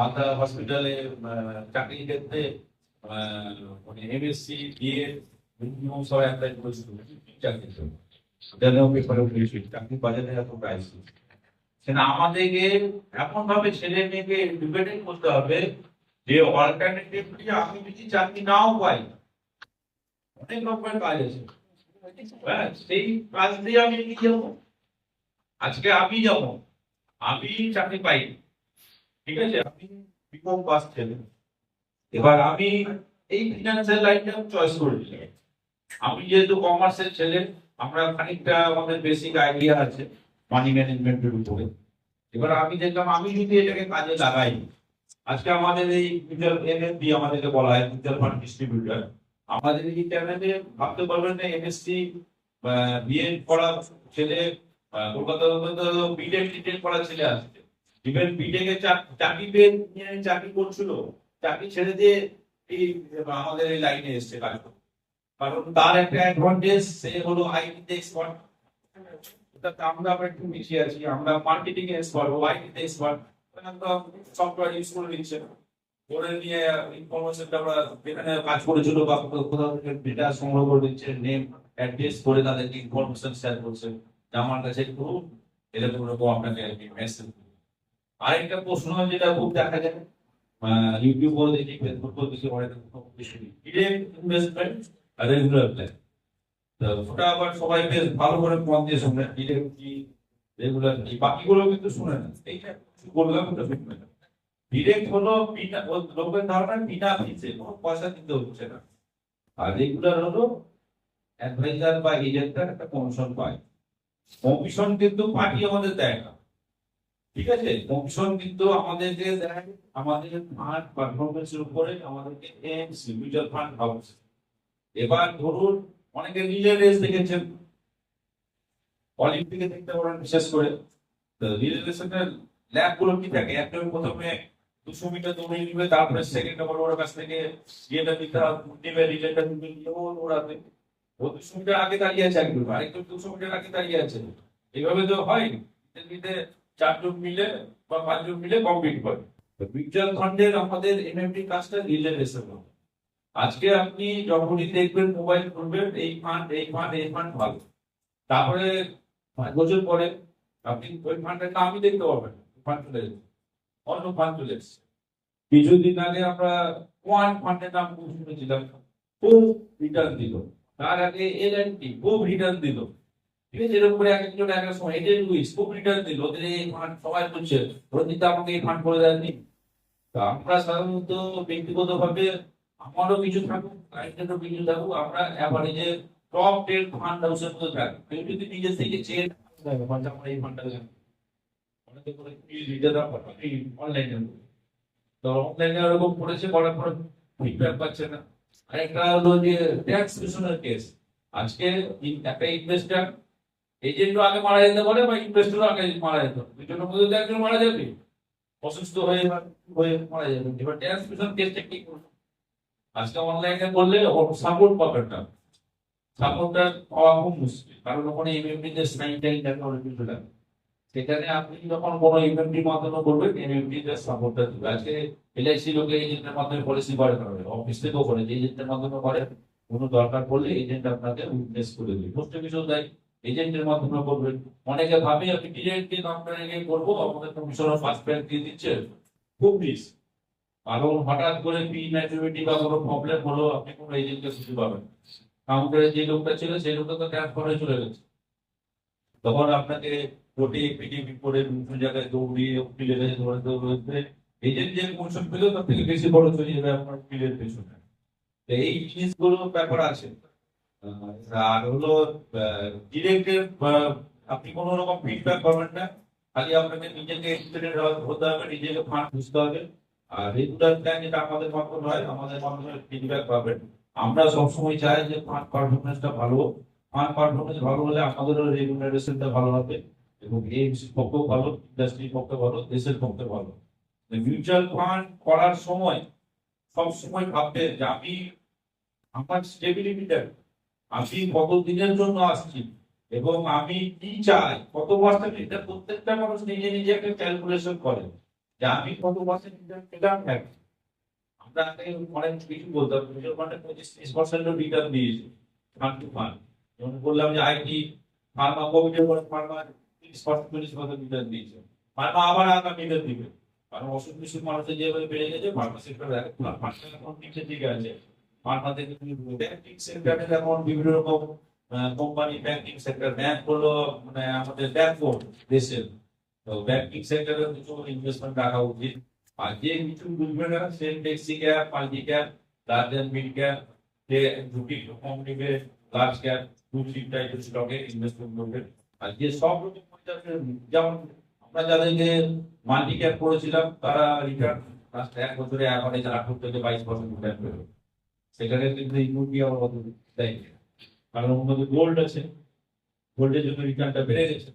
মালদা হসপিটালে চাকরির ক্ষেত্রে মানে এমএসসি বিএ মিনিমাম সবাই অ্যাপ্লাই করেছিল। চাকরির জন্য। সেটাও পেপারে উঠেছিল চাকরি বাজারে এত প্রাইস সেটা আমাদেরকে এমন ভাবে ছেলে মেয়েকে ডিবেটিং করতে হবে যে অল্টারনেটিভলি আমি যদি চাকরি নাও পাই। অনেক রকমের কাজ আছে। হ্যাঁ, সেই কাজ দিয়ে আমি এগিয়ে যাব? আজকে আমি যাব। আমি চাকরি পাই ঠিক আছে আমি বিকম পাস ছেলে এবার আমি এই ফিনান্সিয়াল লাইনটা চয়েস করে দিলাম আমি যেহেতু কমার্সের ছেলে, আমরা খানিকটা আমাদের বেসিক আইডিয়া আছে মানি ম্যানেজমেন্টের উপরে। এবার আমি দেখলাম, আমি যদি এটাকে কাজে লাগাই, আজকে আমাদের এই মিউচুয়াল এনএফডি আমাদেরকে বলা হয় মিউচুয়াল ফান্ড ডিস্ট্রিবিউটর আমাদের এই চ্যানেলে ভাবতে পারবেন না এমএসসি বিএ পড়া ছেলে কলকাতা বিটেক টিটেক পড়া ছেলে আসছে ইভেন বিটেক চাকরি পেয়ে চাকরি করছিল চাকরি ছেড়ে দিয়ে এই আমাদের এই লাইনে এসছে কাজ। কারণ তার একটা অ্যাডভান্টেজ সে হলো আইটিতে এক্সপার্ট আমরা আবার একটু পিছিয়ে আছি আমরা মার্কেটিং এ এক্সপার্ট আইটিতে এক্সপার্ট সফটওয়্যার ইউজ করে নিচ্ছে। করে নিয়ে ইনফরমেশনটা আমরা যেখানে কাজ করেছিল বা কোথাও থেকে ডেটা সংগ্রহ করে দিচ্ছে নেম অ্যাড্রেস করে তাদেরকে ইনফরমেশন শেয়ার করছে। আমার কাছে একটু এরকম এরকম আপনাকে মেসেজ আরেকটা প্রশ্ন যেটা খুব দেখা যায় ইউটিউব বলে দেখি ফেসবুক বলে দেখি অনেক ইনভেস্টমেন্ট আর রেগুলার প্ল্যান ওটা আবার সবাই বেশ ভালো করে মন দিয়ে শুনে ডিরেক্ট কি রেগুলার কি, বাকিগুলো কিন্তু শুনে না। এইটা কিছু বললাম, ওটা শুনবে ডিরেক্ট হলো বিনা লোকের ধারণা বিনা ফিসে কোনো পয়সা দিতে হচ্ছে না। আর রেগুলার হলো অ্যাডভাইজার বা এজেন্টরা একটা কমিশন পায়। কমিশন কিন্তু পার্টি আমাদের দেয় না। ঠিক আছে? কমিশন কিন্তু আমাদেরকে দেয়, আমাদের পারফরমেন্সের উপরে আমাদেরকে এমসি মিউচুয়াল ফান্ড হাউস এবার ধরুন, অনেকে রিলে রেস দেখেছেন। অলিম্পিকে দেখতে পারেন, বিশেষ করে। রিলে রেসের ল্যাবগুলো কি থাকে? একটা প্রথমে দুশো মিটার দৌড়ে নিবে, তারপরে সেকেন্ড নম্বর ওর কাছ থেকে ইয়েটা নিতে নিবে রিলেটা নিবে ও দুশো মিটার আগে দাঁড়িয়ে আছে একদম আরেকটু দুশো মিটার আগে দাঁড়িয়ে আছে। এইভাবে তো হয় চারজন মিলে বা পাঁচ পাঁচজন মিলে কমপ্লিট করে। মিউচুয়াল ফান্ডের আমাদের এমএমটি কাজটা রিলে রেসের মতো আজকে আপনি যখনই দেখবেন মোবাইল খুলবেন, এই ফান্ড এই ফান্ড এই ফান্ড ভালো। তারপরে পাঁচ বছর পরে আপনি ওই ফান্ডের নামই দেখতে পাবেন ফান্ড চলে যাবে অন্য ফান্ড চলে এসছে। কিছুদিন আগে আমরা ওয়ান ফান্ডের নাম শুনেছিলাম। খুব রিটার্ন দিল। তার আগে এল টি খুব রিটার্ন দিল। ঠিক আছে একজন এক সময় রিটার্ন এই ফান্ড সবাই আমাকে এই ফান্ড করে আমরা সাধারণত ব্যক্তিগত ভাবে আমারও কিছু থাকুক টপ ফান্ড হাউসের মধ্যে থাকি। কেউ যদি নিজে থেকে চেয়ে ফান্ড এই ওরকম করেছে, করার পর পাচ্ছে না। আরেকটা হলো যে ট্যাক্স কেস আজকে একটা ইনভেস্টার এজেন্টও আগে মারা যেতে পারে বা ইনভেস্টরও আগে মারা যেতে পারে। দুজনের মধ্যে একজন মারা যাবে। অসুস্থ হয়ে হয়ে মারা যাবে। এবার রিসন কেসটা কি করবে? আজকে অনলাইনে করলে সাপোর্ট পাবেন না। সাপোর্টটা পাওয়া খুব মুশকিল। কারণ ওখানে এমএমডি যে সাইন টাইন দেখা অনেক কিছু লাগে। সেখানে আপনি যখন কোনো এমএমডি মাধ্যমে করবেন এমএমডি তে সাপোর্টটা দিবে। আজকে এলআইসি লোকে এজেন্টের মাধ্যমে পলিসি করে না অফিস থেকেও করে। এজেন্টের মাধ্যমে করে কোনো দরকার পড়লে এজেন্ট আপনাকে উইটনেস করে দিবে। পোস্ট অফিসও দেয় এজেন্টের মাধ্যমে করবেন। অনেকে ভাবে আমি ডিরেক্টলি কোম্পানিকে করব আমাদের কমিশনার ফার্স্ট ব্যাংক দিয়ে দিচ্ছে। খুব মিস কারণ হঠাৎ করে পি ম্যাচুরিটি বা কোনো প্রবলেম হলো আপনি কোনো এজেন্টকে খুঁজে পাবেন। কাউন্টারে যে লোকটা ছিল, সেই লোকটা তো ট্রান্সফার হয়ে চলে গেছে। তখন আপনাকে কোর্টে পিডিপি করে বিভিন্ন জায়গায় দৌড়িয়ে উকিলের কাছে দৌড়াতে দৌড়াতে এজেন্ট যে কমিশন পেল তার থেকে বেশি খরচ হয়ে যাবে আপনার উকিলের পেছনে। এই জিনিসগুলো ব্যাপার আছে। আর হলো ডিরেক্টের আপনি কোনো রকম ফিডব্যাক পাবেন না। খালি আপনাকে নিজেকে এক্সপিরিয়েন্স হতে হবে, নিজেকে ফান্ড বুঝতে হবে। আর রেগুলার প্ল্যান যেটা আমাদের মাধ্যমে হয়, আমাদের মাধ্যমে ফিডব্যাক পাবেন। আমরা সবসময় চাই যে ফান্ড পারফরমেন্সটা ভালো ফান্ড পারফরমেন্স ভালো হলে আমাদেরও রেগুলারেশনটা ভালো হবে এবং এই পক্ষেও ভালো ইন্ডাস্ট্রির পক্ষে ভালো, দেশের পক্ষে ভালো। মিউচুয়াল ফান্ড করার সময় সব সময় ভাবতে যে আমি আমার স্টেবিলিটিটা আমি কত দিনের জন্য আসছি? এবং আমি কি চাই? কত বছর এটা প্রত্যেকটা মানুষ নিজে নিজে একটা ক্যালকুলেশন করে যে আমি কত পার্সেন্ট রিটার্ন পেলাম আমরা আগে অনেক কিছু বলতাম মিউচুয়াল ফান্ডে পঁচিশ ত্রিশ পার্সেন্ট রিটার্ন দিয়েছে ফান্ড টু ফান্ড যেমন বললাম যে আইটি ফার্মা কোভিডের পরে ফার্মা তিরিশ পার্সেন্ট চল্লিশ পার্সেন্ট রিটার্ন দিয়েছে। ফার্মা আবার আগামী রিটার্ন দিবে। কারণ অসুখ বিসুখ মানুষের যেভাবে বেড়ে গেছে ফার্মা সেক্টর এখন দিকে আছে। ফার্মা থেকে তুমি ব্যাংকিং যেমন বিভিন্ন রকম কোম্পানি ব্যাংকিং সেক্টর ব্যাংক হলো মানে আমাদের ব্যাংক দেশের। তো ব্যাংকিং সেক্টরে ইনভেস্টমেন্ট রাখা উচিত। আর যে কিছু বুঝবে না সে ট্যাক্সি ক্যাপ মাল্টি মিড ক্যাপ যে কম টাইপের ইনভেস্টমেন্ট করবে। আর যে সব রকম যেমন আমরা যাদেরকে মাল্টি ক্যাপ করেছিলাম, তারা রিটার্ন এক বছরে অ্যাভারেজ আঠারো থেকে বাইশ পার্সেন্ট রিটার্ন পেল। সেখানে কিন্তু ইকুইটি আমার দেয় কারণ ওর মধ্যে গোল্ড আছে। গোল্ডের জন্য রিটার্নটা বেড়ে গেছে।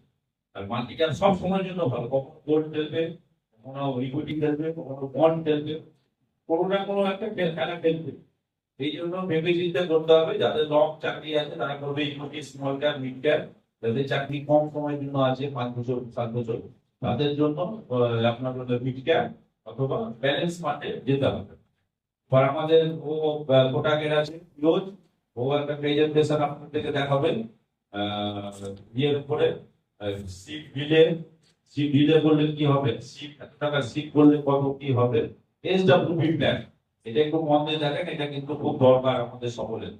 আর মাল্টি ক্যাপ সব সময়ের জন্য ভালো। কখনো গোল্ড খেলবে কখনো ইকুইটি খেলবে কখনো বন্ড খেলবে কোনো না কোনো একটা খেল- খেলা খেলবে এই জন্য ভেবে চিন্তা করতে হবে, যাদের লং চাকরি আছে, তারা করবে equity small cap mid cap যাদের চাকরি কম সময়ের জন্য আছে, পাঁচ বছর, সাত বছর, তাদের জন্য আপনার মিড ক্যাপ অথবা ব্যালেন্স ফান্ডে যেতে হবে। পর আমাদের ও কোটাকের আছে? রোজ ও একটা প্রেজেন্টেশন আপনাদেরকে দেখাবেন আহ, ইয়ের উপরে সিট বিলে সিট ডিলে করলে কি হবে? সিট এত টাকা সিট করলে কত কি হবে? এস ডাব্লিউ প্ল্যান এটা একটু মন দিয়ে দেখেন এটা কিন্তু খুব দরকার আমাদের সকলের।